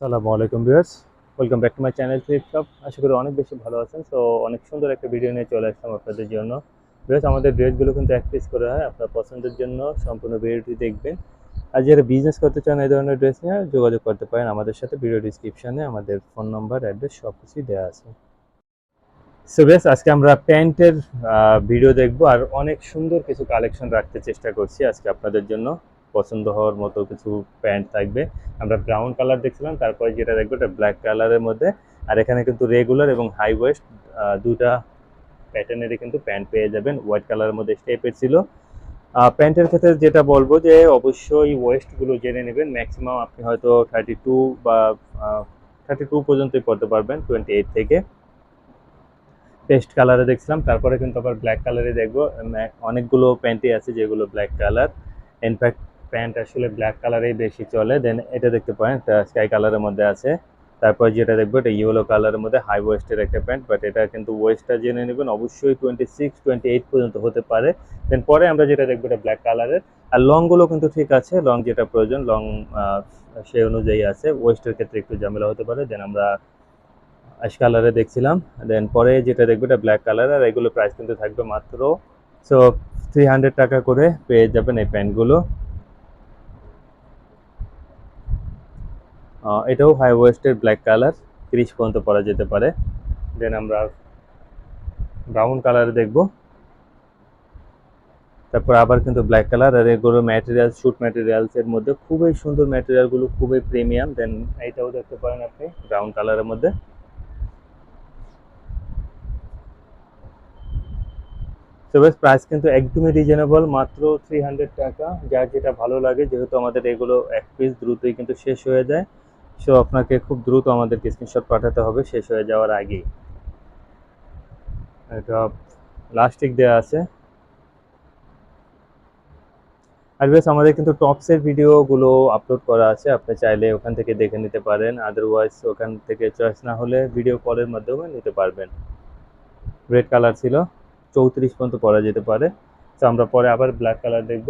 আসসালামু আলাইকুম viewers. Welcome back to my channel Flip Shop আশা করি অনেক বেশি ভালো আছেন সো অনেক সুন্দর একটা ভিডিও নিয়ে চলে আসলাম আপনাদের জন্য। ভিউয়ার্স, আমাদের ড্রেসগুলো কিন্তু এক পিস করে হয়, আপনার পছন্দের জন্য সম্পূর্ণ ভিডিওটি দেখবেন। আর যারা বিজনেস করতে চান এই ধরনের ড্রেস নিয়ে, যোগাযোগ করতে পারেন আমাদের সাথে ভিডিও ডিসক্রিপশনে আমাদের ফোন নাম্বার অ্যাড্রেস সব কিছুই দেওয়া আছে। সো বেশ আজকে আমরা প্যান্টের ভিডিও দেখব, আর অনেক সুন্দর কিছু কালেকশন রাখতে চেষ্টা করছি আজকে আপনাদের জন্য। পছন্দ হওয়ার মতো কিছু প্যান্ট থাকবে। আমরা ব্রাউন কালার দেখছিলাম, তারপরে যেটা দেখব এটা ব্ল্যাক কালারের মধ্যে। আর এখানে কিন্তু রেগুলার এবং হাই ওয়েস্ট দুটা প্যাটার্নেরই কিন্তু প্যান্ট পেয়ে যাবেন। হোয়াইট কালারের মধ্যে স্টেপের ছিল। প্যান্টের ক্ষেত্রে যেটা বলব যে অবশ্যই ওয়েস্টগুলো জেনে নেবেন। ম্যাক্সিমাম আপনি হয়তো থার্টি টু বা থার্টি টু পর্যন্তই পড়তে পারবেন টোয়েন্টি এইট থেকে পেস্ট কালারে দেখছিলাম, তারপরে কিন্তু আবার ব্ল্যাক কালারে দেখব। অনেকগুলো প্যান্টই আছে যেগুলো black colour in fact pant আসলে ব্ল্যাক কালারেই বেশি চলে দেন এটা দেখতে পারেন স্কাই কালারের মধ্যে আছে। তারপর যেটা দেখব, এটা ইয়েলো কালারের মধ্যে হাই ওয়েস্টের একটা প্যান্ট বাট এটা কিন্তু ওয়েস্টটা জেনে নেবেন, অবশ্যই টোয়েন্টি সিক্স টোয়েন্টি এইট পর্যন্ত হতে পারে। দেন পরে আমরা যেটা দেখব, এটা ব্ল্যাক কালারের আর লংগুলো কিন্তু ঠিক আছে লং যেটা প্রয়োজন লং সেই অনুযায়ী আছে। ওয়েস্টের ক্ষেত্রে একটু ঝামেলা হতে পারে দেন আমরা অ্যাশ কালারে দেখছিলাম। দেন পরে যেটা দেখব, এটা ব্ল্যাক কালার আর এগুলো প্রাইস কিন্তু থাকবে মাত্র সো থ্রি হান্ড্রেড টাকা করে পেয়ে যাবেন এই প্যান্টগুলো। এটাও হাই ওয়েস্টের ব্ল্যাক কালার তিরিশ পর্যন্ত পরা যেতে পারে। দেন আমরা ব্রাউন কালারে দেখব। তারপর আবার কিন্তু ব্ল্যাক কালার আর এগুলো ম্যাটেরিয়াল শুট ম্যাটেরিয়ালস এর মধ্যে খুবই সুন্দর ম্যাটেরিয়ালগুলো খুবই প্রিমিয়াম দেন এইটাও দেখতে পারেন আপনি ব্রাউন কালারের মধ্যে। বেশ প্রাইস কিন্তু একদমই রিজনেবল মাত্র থ্রি হান্ড্রেড টাকা। যার যেটা ভালো লাগে, যেহেতু আমাদের এগুলো এক পিস দ্রুতই কিন্তু শেষ হয়ে যায়। সো আপনাকে খুব দ্রুত আমাদেরকে স্ক্রিনশট পাঠাতে হবে, শেষ হয়ে যাওয়ার আগেই। এটা লাস্টিক দেওয়া আছে। আর আমাদের কিন্তু টপসের ভিডিওগুলো আপলোড করা আছে। আপনি চাইলে ওখান থেকে দেখে নিতে পারেন। আদারওয়াইজ ওখান থেকে চয়েস না হলে ভিডিও কলের মাধ্যমে নিতে পারবেন। রেড কালার ছিল। চৌত্রিশ পর্যন্ত পরা যেতে পারে। তো আমরা পরে আবার ব্ল্যাক কালার দেখব।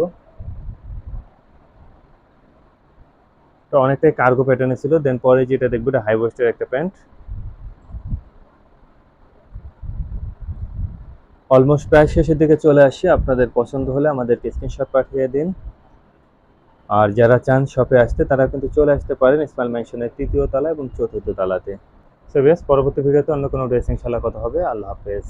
অনেকটাই কার্গো প্যাটার্নে ছিল। দেন পরে যেটা দেখব, এটা হাই ওয়েস্টের একটা প্যান্ট অলমোস্ট প্রায় শেষের দিকে চলে আসি। আপনাদের পছন্দ হলে আমাদেরকে স্ক্রিনশট পাঠিয়ে দিন। আর যারা চান শপে আসতে, তারা কিন্তু চলে আসতে পারেন ইসমাইল ম্যানশনের তৃতীয় তলা এবং চতুর্থ তলাতে। সো বেশ পরবর্তী ভিডিওতে অন্য কোনো ড্রেসিং শালা কথা হবে। আল্লাহ হাফেজ।